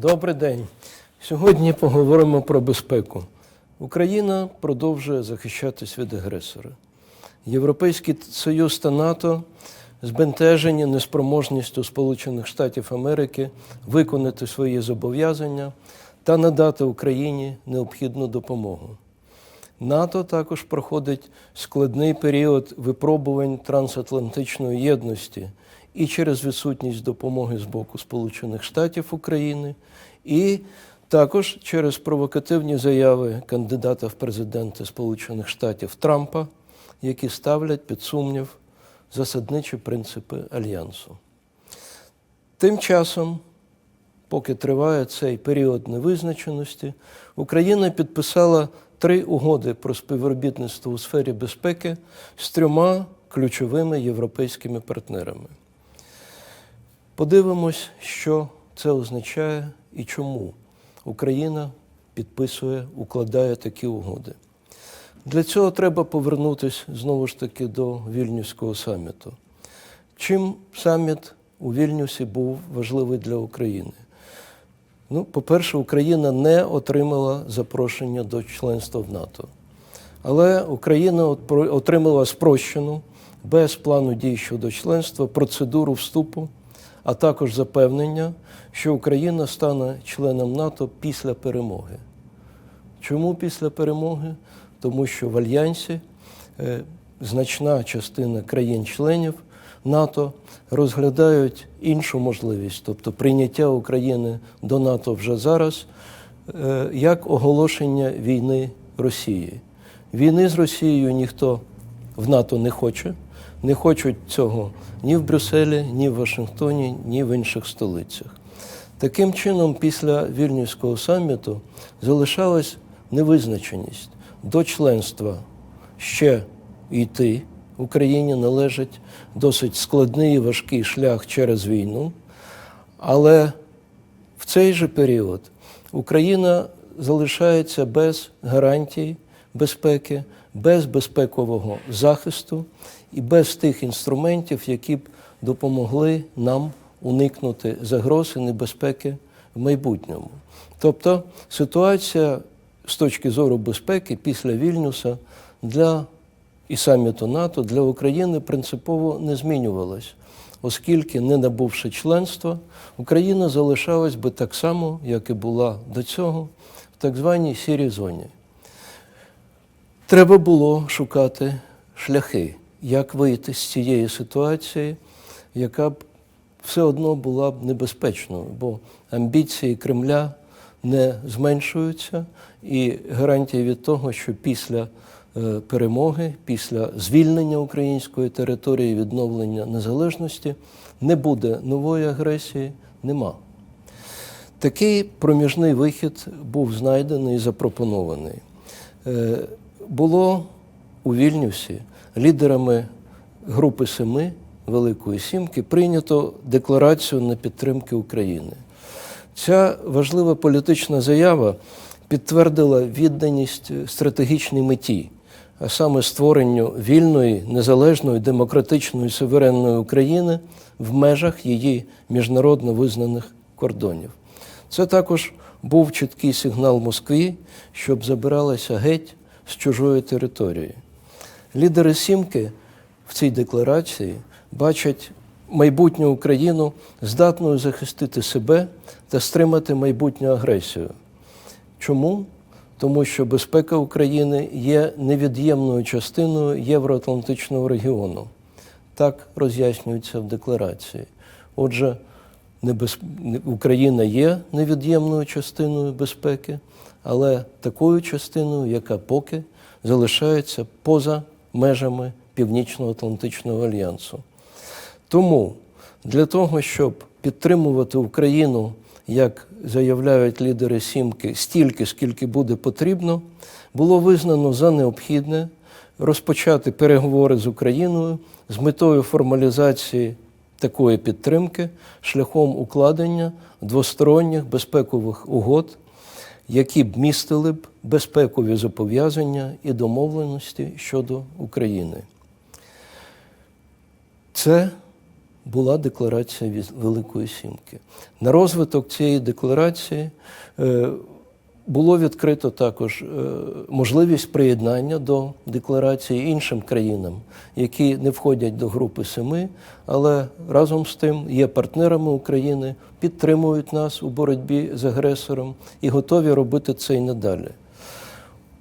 Добрий день. Сьогодні поговоримо про безпеку. Україна продовжує захищатись від агресора. Європейський Союз та НАТО збентежені неспроможністю Сполучених Штатів Америки виконати свої зобов'язання та надати Україні необхідну допомогу. НАТО також проходить складний період випробувань трансатлантичної єдності і через відсутність допомоги з боку Сполучених Штатів України, і також через провокативні заяви кандидата в президенти Сполучених Штатів Трампа, які ставлять під сумнів засадничі принципи альянсу. Тим часом, поки триває цей період невизначеності, Україна підписала три угоди про співробітництво у сфері безпеки з трьома ключовими європейськими партнерами. Подивимось, що це означає і чому Україна підписує, укладає такі угоди. Для цього треба повернутися знову ж таки до Вільнюського саміту. Чим саміт у Вільнюсі був важливий для України? Ну, по-перше, Україна не отримала запрошення до членства в НАТО. Але Україна отримала спрощену, без плану дій щодо членства, процедуру вступу, а також запевнення, що Україна стане членом НАТО після перемоги. Чому після перемоги? Тому що в Альянсі е, значна частина країн-членів НАТО розглядають іншу можливість, тобто прийняття України до НАТО вже зараз, е, як оголошення війни Росії. Війни з Росією ніхто в НАТО не хоче, не хочуть цього ні в Брюсселі, ні в Вашингтоні, ні в інших столицях. Таким чином, після Вільнюського саміту залишалась невизначеність до членства ще йти. Україні належить досить складний і важкий шлях через війну, але в цей же період Україна залишається без гарантій безпеки, без безпекового захисту і без тих інструментів, які б допомогли нам уникнути загроз і небезпеки в майбутньому. Тобто ситуація з точки зору безпеки після Вільнюса для і саміту НАТО для України принципово не змінювалась, оскільки, не набувши членства, Україна залишалась би так само, як і була до цього, в так званій сірій зоні. Треба було шукати шляхи, як вийти з цієї ситуації, яка б все одно була б небезпечною, бо амбіції Кремля не зменшуються, і гарантія від того, що після е, перемоги, після звільнення української території, відновлення незалежності не буде нової агресії, нема. Такий проміжний вихід був знайдений і запропонований. Е, Було у Вільнюсі лідерами Групи Семи Великої Сімки прийнято декларацію на підтримки України. Ця важлива політична заява підтвердила відданість стратегічній меті, а саме створенню вільної, незалежної, демократичної суверенної України в межах її міжнародно визнаних кордонів. Це також був чіткий сигнал Москві, щоб забиралася геть з чужої території. Лідери Сімки в цій декларації бачать майбутню Україну здатною захистити себе та стримати майбутню агресію. Чому? Тому що безпека України є невід'ємною частиною Євроатлантичного регіону. Так роз'яснюється в декларації. Отже, небез... Україна є невід'ємною частиною безпеки, але такою частиною, яка поки залишається поза межами Північно-Атлантичного альянсу. Тому для того, щоб підтримувати Україну, як заявляють лідери Сімки, стільки, скільки буде потрібно, було визнано за необхідне розпочати переговори з Україною з метою формалізації такої підтримки шляхом укладення двосторонніх безпекових угод, які б містили б безпекові зобов'язання і домовленості щодо України. Це була декларація Великої Сімки. На розвиток цієї декларації е, було відкрито також е, можливість приєднання до декларації іншим країнам, які не входять до групи семи, але разом з тим є партнерами України, підтримують нас у боротьбі з агресором і готові робити це і надалі.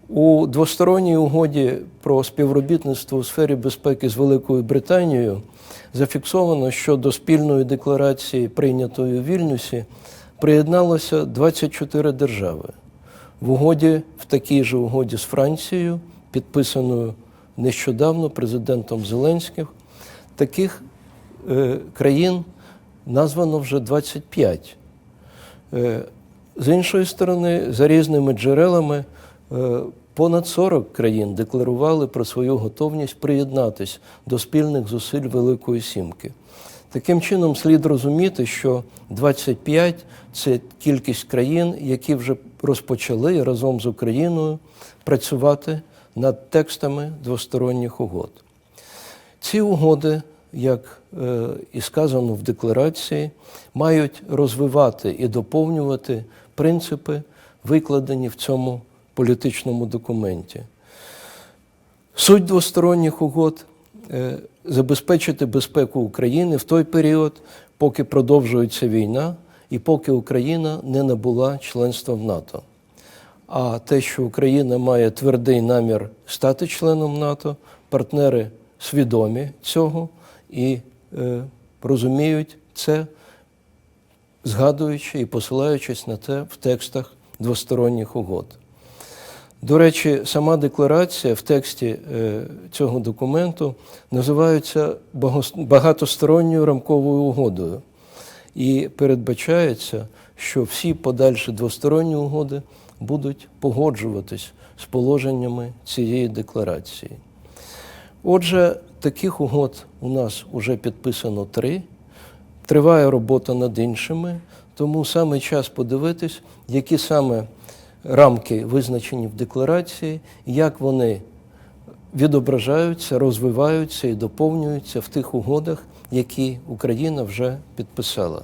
У двосторонній угоді про співробітництво у сфері безпеки з Великою Британією зафіксовано, що до спільної декларації, прийнятої у Вільнюсі, приєдналося 24 держави. В угоді, в такій же угоді з Францією, підписаною нещодавно президентом Зеленським, таких е, країн названо вже 25. Е, З іншої сторони, за різними джерелами, е, понад 40 країн декларували про свою готовність приєднатись до спільних зусиль Великої Сімки. Таким чином, слід розуміти, що 25 це кількість країн, які вже розпочали разом з Україною працювати над текстами двосторонніх угод. Ці угоди, як е, і сказано в декларації, мають розвивати і доповнювати принципи, викладені в цьому політичному документі. Суть двосторонніх угод забезпечити безпеку України в той період, поки продовжується війна і поки Україна не набула членства в НАТО. А те, що Україна має твердий намір стати членом НАТО, партнери свідомі цього і е, розуміють це, згадуючи і посилаючись на те в текстах двосторонніх угод. До речі, сама декларація в тексті е, цього документу називається багатосторонньою рамковою угодою. І передбачається, що всі подальші двосторонні угоди будуть погоджуватись з положеннями цієї декларації. Отже, таких угод у нас вже підписано три. Триває робота над іншими, тому саме час подивитись, які саме рамки визначені в декларації, як вони відображаються, розвиваються і доповнюються в тих угодах, які Україна вже підписала.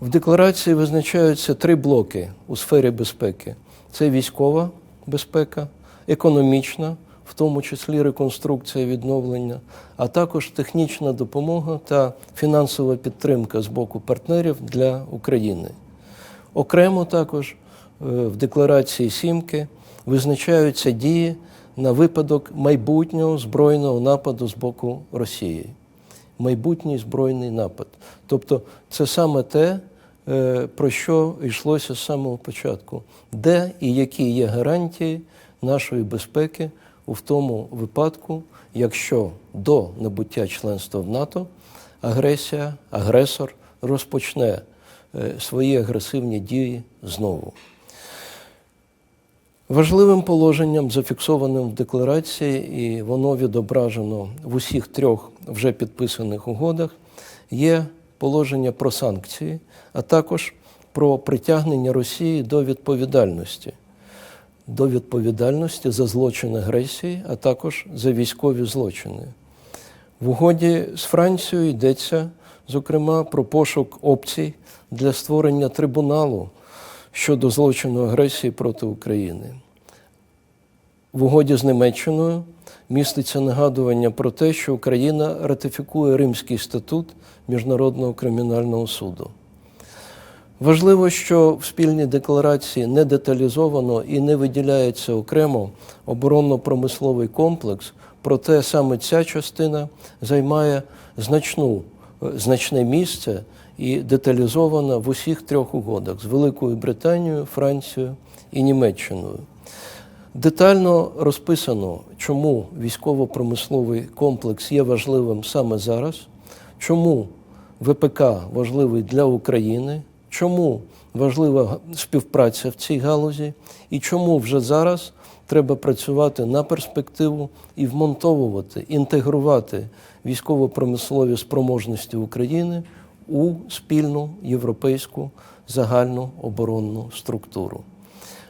В декларації визначаються три блоки у сфері безпеки: це військова безпека, економічна, в тому числі реконструкція відновлення, а також технічна допомога та фінансова підтримка з боку партнерів для України. Окремо також в декларації Сімки визначаються дії на випадок майбутнього збройного нападу з боку Росії. Майбутній збройний напад. Тобто це саме те, е, про що йшлося з самого початку, де і які є гарантії нашої безпеки у тому випадку, якщо до набуття членства в НАТО агресія, агресор розпочне е, свої агресивні дії знову. Важливим положенням, зафіксованим в декларації, і воно відображено в усіх трьох вже підписаних угодах, є положення про санкції, а також про притягнення Росії до відповідальності, до відповідальності за злочин агресії, а також за військові злочини. В угоді з Францією йдеться, зокрема, про пошук опцій для створення трибуналу щодо злочину агресії проти України. В угоді з Німеччиною міститься нагадування про те, що Україна ратифікує Римський статут Міжнародного кримінального суду. Важливо, що в спільній декларації не деталізовано і не виділяється окремо оборонно-промисловий комплекс, проте саме ця частина займає значну, значне місце і деталізована в усіх трьох угодах з Великою Британією, Францією і Німеччиною. Детально розписано, чому військово-промисловий комплекс є важливим саме зараз, чому ВПК важливий для України, чому важлива співпраця в цій галузі, і чому вже зараз треба працювати на перспективу і вмонтовувати, інтегрувати військово-промислові спроможності України у спільну європейську загальну оборонну структуру.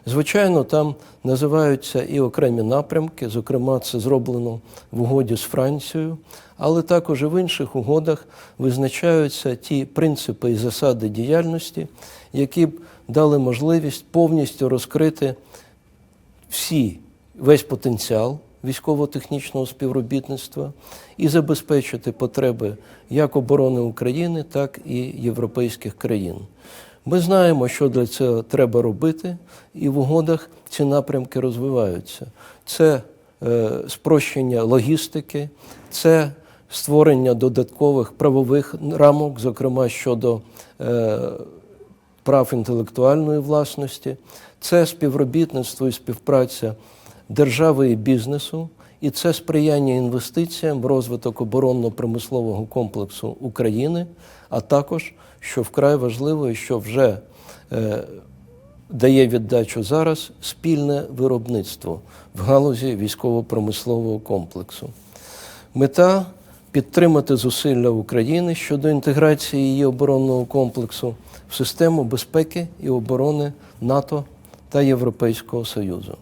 Звичайно, там називаються і окремі напрямки, зокрема, це зроблено в угоді з Францією, але також і в інших угодах визначаються ті принципи і засади діяльності, які б дали можливість повністю розкрити всі, весь потенціал військово-технічного співробітництва і забезпечити потреби як оборони України, так і європейських країн. Ми знаємо, що для цього треба робити, і в угодах ці напрямки розвиваються. Це е, спрощення логістики, це створення додаткових правових рамок, зокрема щодо е, прав інтелектуальної власності, це співробітництво і співпраця держави і бізнесу, і це сприяння інвестиціям в розвиток оборонно-промислового комплексу України, а також, що вкрай важливо і що вже е, дає віддачу зараз, спільне виробництво в галузі військово-промислового комплексу. Мета підтримати зусилля України щодо інтеграції її оборонного комплексу в систему безпеки і оборони НАТО та Європейського Союзу.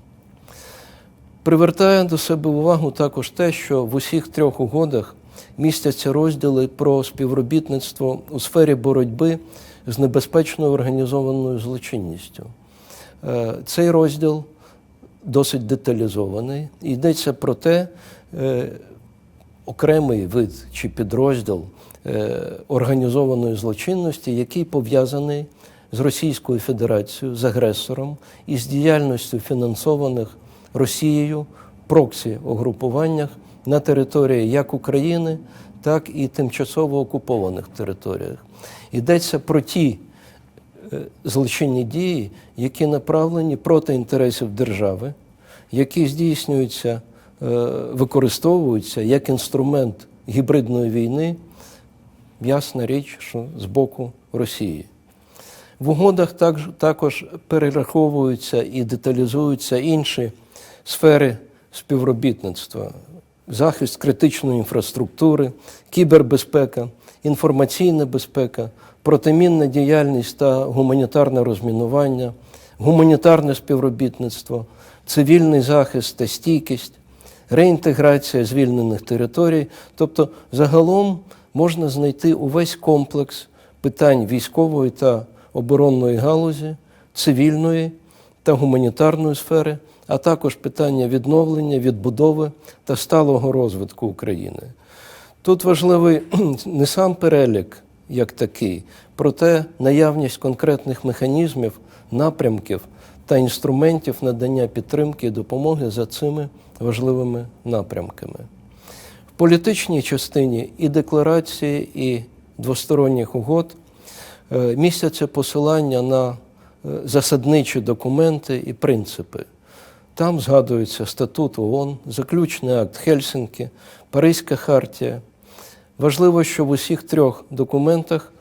Привертає до себе увагу також те, що в усіх трьох угодах містяться розділи про співробітництво у сфері боротьби з небезпечною організованою злочинністю. Е, Цей розділ досить деталізований. Йдеться про те, е, окремий вид чи підрозділ е, організованої злочинності, який пов'язаний з Російською Федерацією, з агресором і з діяльністю фінансованих Росією проксі угрупуваннях на території як України, так і тимчасово окупованих територіях. Йдеться про ті е, злочинні дії, які направлені проти інтересів держави, які здійснюються, е, використовуються як інструмент гібридної війни, ясна річ, що з боку Росії. В угодах також перераховуються і деталізуються інші сфери співробітництва, захист критичної інфраструктури, кібербезпека, інформаційна безпека, протимінна діяльність та гуманітарне розмінування, гуманітарне співробітництво, цивільний захист та стійкість, реінтеграція звільнених територій. Тобто, загалом можна знайти увесь комплекс питань військової та оборонної галузі, цивільної та гуманітарної сфери а також питання відновлення, відбудови та сталого розвитку України. Тут важливий не сам перелік як такий, проте наявність конкретних механізмів, напрямків та інструментів надання підтримки і допомоги за цими важливими напрямками. В політичній частині і декларації, і двосторонніх угод е, містяться посилання на е, засадничі документи і принципи. Там згадується статут ООН, заключний акт Хельсинки, Паризька хартія. Важливо, що в усіх трьох документах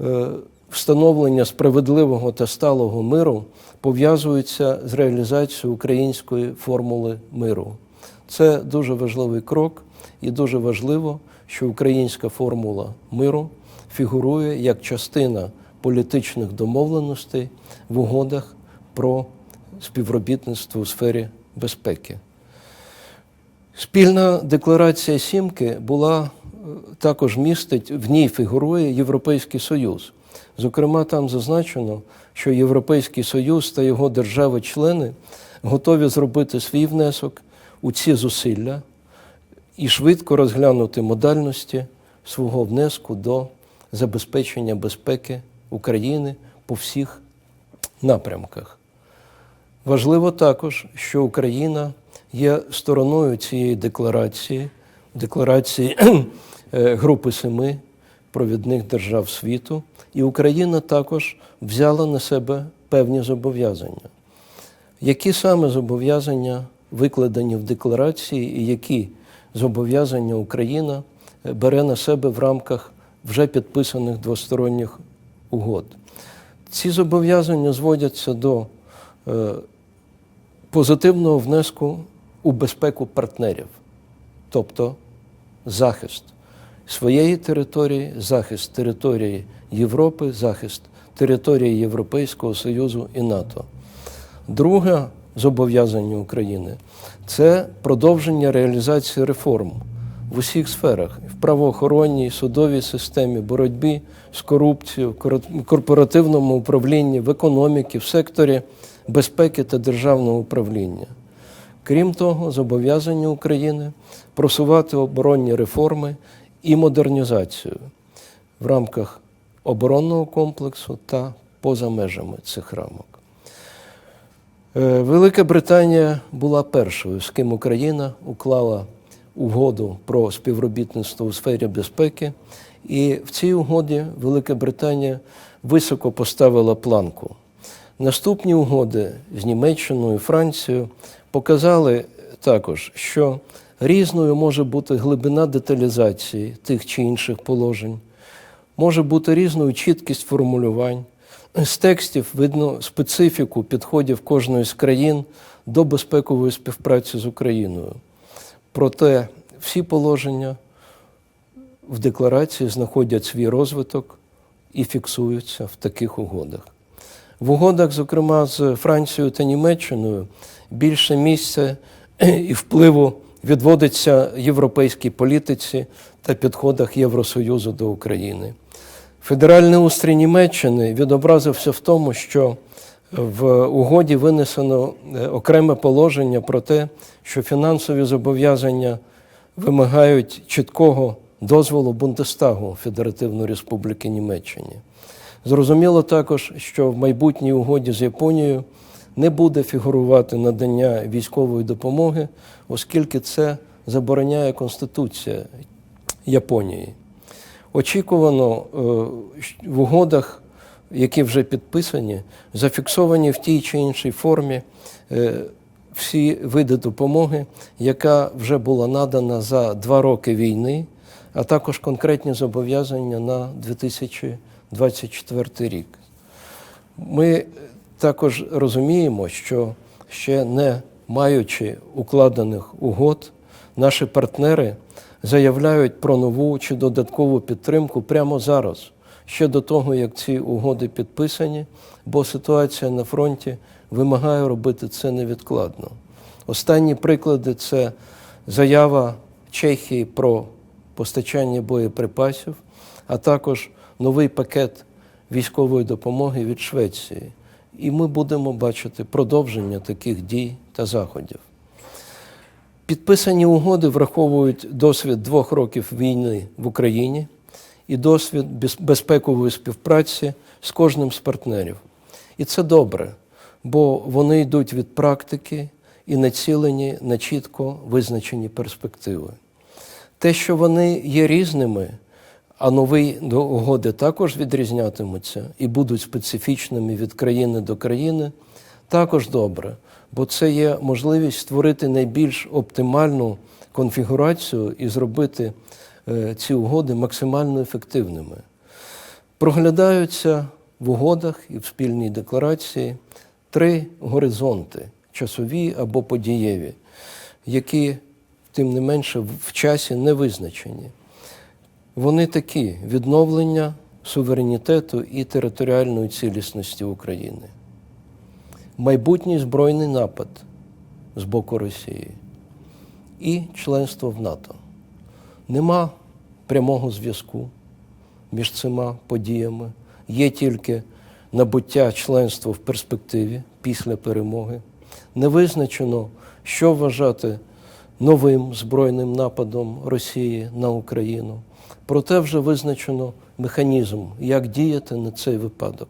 е, встановлення справедливого та сталого миру пов'язується з реалізацією української формули миру. Це дуже важливий крок, і дуже важливо, що українська формула миру фігурує як частина політичних домовленостей в угодах про співробітництво у сфері безпеки. Спільна декларація Сімки була е, також містить, в ній фігурує Європейський Союз. Зокрема, там зазначено, що Європейський Союз та його держави-члени готові зробити свій внесок у ці зусилля і швидко розглянути модальності свого внеску до забезпечення безпеки України по всіх напрямках. Важливо також, що Україна є стороною цієї декларації, декларації е, Групи Семи провідних держав світу, і Україна також взяла на себе певні зобов'язання. Які саме зобов'язання викладені в декларації, і які зобов'язання Україна е, бере на себе в рамках вже підписаних двосторонніх угод? Ці зобов'язання зводяться до е, позитивного внеску у безпеку партнерів, тобто захист своєї території, захист території Європи, захист території Європейського Союзу і НАТО. Друге зобов'язання України це продовження реалізації реформ в усіх сферах в правоохоронній, судовій системі, боротьбі з корупцією, кор- корпоративному управлінні, в економіці, в секторі безпеки та державного управління. Крім того, зобов'язання України просувати оборонні реформи і модернізацію в рамках оборонного комплексу та поза межами цих рамок. Е, Велика Британія була першою, з ким Україна уклала угоду про співробітництво у сфері безпеки, і в цій угоді Велика Британія високо поставила планку. Наступні угоди з Німеччиною, Францією показали також, що різною може бути глибина деталізації тих чи інших положень, може бути різною чіткість формулювань. З текстів видно специфіку підходів кожної з країн до безпекової співпраці з Україною. Проте всі положення в декларації знаходять свій розвиток і фіксуються в таких угодах. В угодах, зокрема з Францією та Німеччиною, більше місця і впливу відводиться європейській політиці та підходах Євросоюзу до України. Федеральний устрій Німеччини відобразився в тому, що в угоді винесено е, окреме положення про те, що фінансові зобов'язання вимагають чіткого дозволу Бундестагу Федеративної Республіки Німеччини. Зрозуміло також, що в майбутній угоді з Японією не буде фігурувати надання військової допомоги, оскільки це забороняє Конституція Японії. Очікувано е, в угодах, які вже підписані, зафіксовані в тій чи іншій формі е, всі види допомоги, яка вже була надана за два роки війни, а також конкретні зобов'язання на 2024 рік. Ми також розуміємо, що ще не маючи укладених угод, наші партнери заявляють про нову чи додаткову підтримку прямо зараз, ще до того, як ці угоди підписані, бо ситуація на фронті вимагає робити це невідкладно. Останні приклади це заява Чехії про постачання боєприпасів, а також новий пакет військової допомоги від Швеції. І ми будемо бачити продовження таких дій та заходів. Підписані угоди враховують досвід двох років війни в Україні і досвід безпекової співпраці з кожним з партнерів. І це добре, бо вони йдуть від практики і націлені на чітко визначені перспективи. Те, що вони є різними, а нові угоди також відрізнятимуться і будуть специфічними від країни до країни, також добре, бо це є можливість створити найбільш оптимальну конфігурацію і зробити е, ці угоди максимально ефективними. Проглядаються в угодах і в спільній декларації три горизонти часові або подієві, які, тим не менше, в часі не визначені. Вони такі: відновлення суверенітету і територіальної цілісності України, майбутній збройний напад з боку Росії і членство в НАТО. Нема прямого зв'язку між цими подіями. Є тільки набуття членства в перспективі після перемоги. Не визначено, що вважати новим збройним нападом Росії на Україну. Проте вже визначено механізм, як діяти на цей випадок.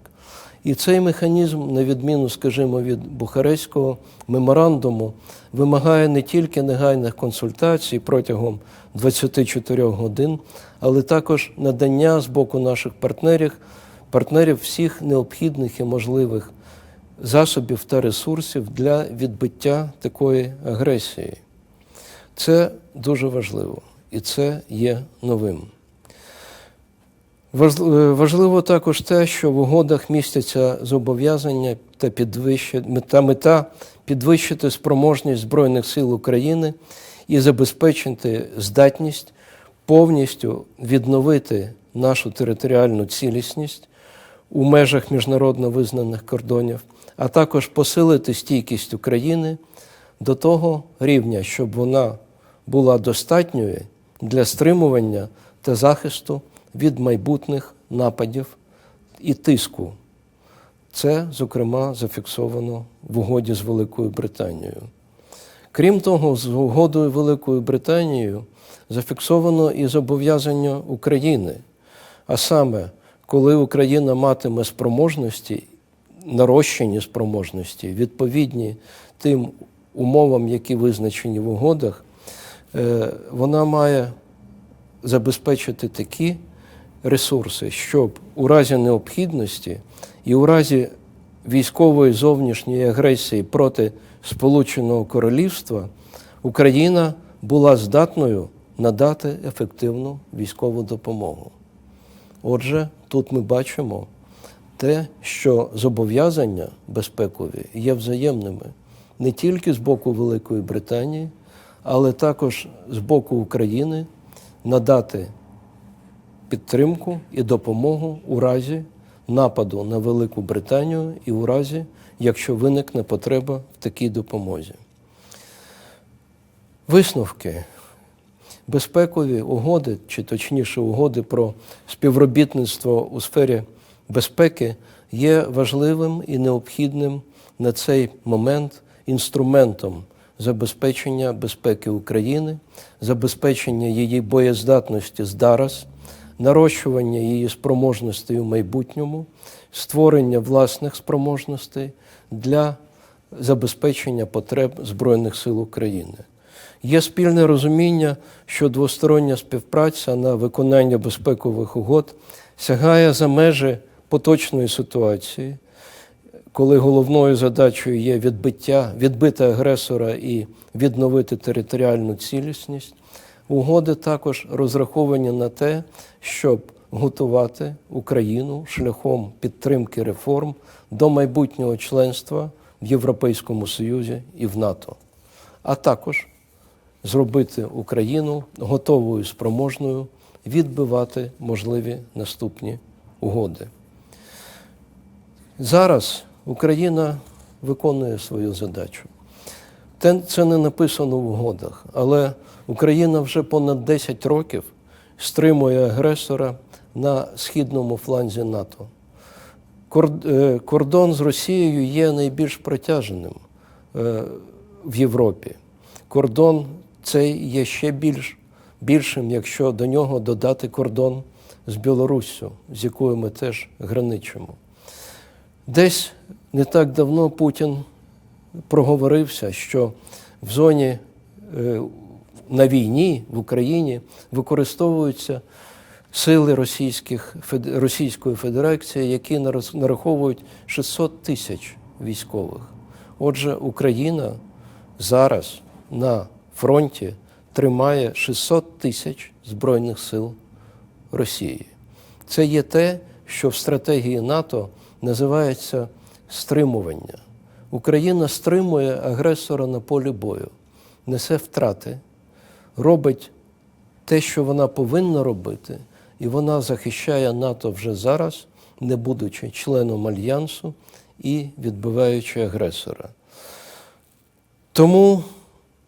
І цей механізм, на відміну, скажімо, від Бухарестського меморандуму, вимагає не тільки негайних консультацій протягом 24 годин, але також надання з боку наших партнерів, партнерів всіх необхідних і можливих засобів та ресурсів для відбиття такої агресії. Це дуже важливо і це є новим. Е, Важливо також те, що в угодах містяться зобов'язання та, підвищити, та мета підвищити спроможність Збройних сил України і забезпечити здатність повністю відновити нашу територіальну цілісність у межах міжнародно визнаних кордонів, а також посилити стійкість України до того рівня, щоб вона була достатньою для стримування та захисту від майбутніх нападів і тиску. Це, зокрема, зафіксовано в угоді з Великою Британією. Крім того, з угодою Великою Британією зафіксовано і зобов'язання України. А саме, коли Україна матиме спроможності, нарощені спроможності, відповідні тим умовам, які визначені в угодах, вона має забезпечити такі ресурси, щоб у разі необхідності і у разі військової зовнішньої агресії проти Сполученого Королівства Україна була здатною надати ефективну військову допомогу. Отже, тут ми бачимо те, що зобов'язання безпекові є взаємними не тільки з боку Великої Британії, але також з боку України надати підтримку і допомогу у разі нападу на Велику Британію і у разі, якщо виникне потреба в такій допомозі. Висновки. Безпекові угоди, чи точніше угоди про співробітництво у сфері безпеки є важливим і необхідним на цей момент інструментом забезпечення безпеки України, забезпечення її боєздатності зараз, нарощування її спроможностей у майбутньому, створення власних спроможностей для забезпечення потреб Збройних сил України. Є спільне розуміння, що двостороння співпраця на виконання безпекових угод сягає за межі поточної ситуації, коли головною задачею є відбиття, відбити агресора і відновити територіальну цілісність. Угоди також розраховані на те, щоб готувати Україну шляхом підтримки реформ до майбутнього членства в Європейському Союзі і в НАТО, а також зробити Україну готовою спроможною відбивати можливі наступні угоди. Зараз Україна виконує свою задачу. Це не написано в угодах, але Україна вже понад 10 років стримує агресора на східному фланзі НАТО. Е, Кордон з Росією є найбільш протяженим е, в Європі. Кордон цей є ще більш, більшим, якщо до нього додати кордон з Білоруссю, з якою ми теж граничимо. Десь не так давно Путін проговорився, що в зоні е, на війні в Україні використовуються сили Російських, Російської Федерації, які нараховують 600 тисяч військових. Отже, Україна зараз на фронті тримає 600 тисяч Збройних сил Росії. Це є те, що в стратегії НАТО називається стримування. Україна стримує агресора на полі бою, несе втрати, робить те, що вона повинна робити, і вона захищає НАТО вже зараз, не будучи членом альянсу і відбиваючи агресора. Тому,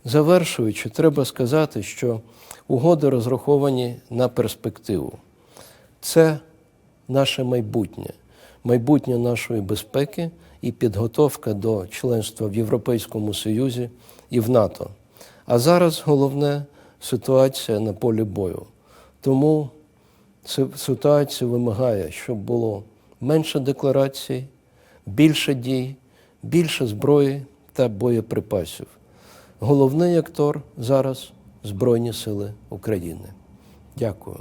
завершуючи, треба сказати, що угоди розраховані на перспективу. Це наше майбутнє, майбутнє нашої безпеки і підготовка до членства в Європейському Союзі і в НАТО. А зараз головне ситуація на полі бою. Тому ситуація вимагає, щоб було менше декларацій, більше дій, більше зброї та боєприпасів. Головний актор зараз Збройні Сили України. Дякую.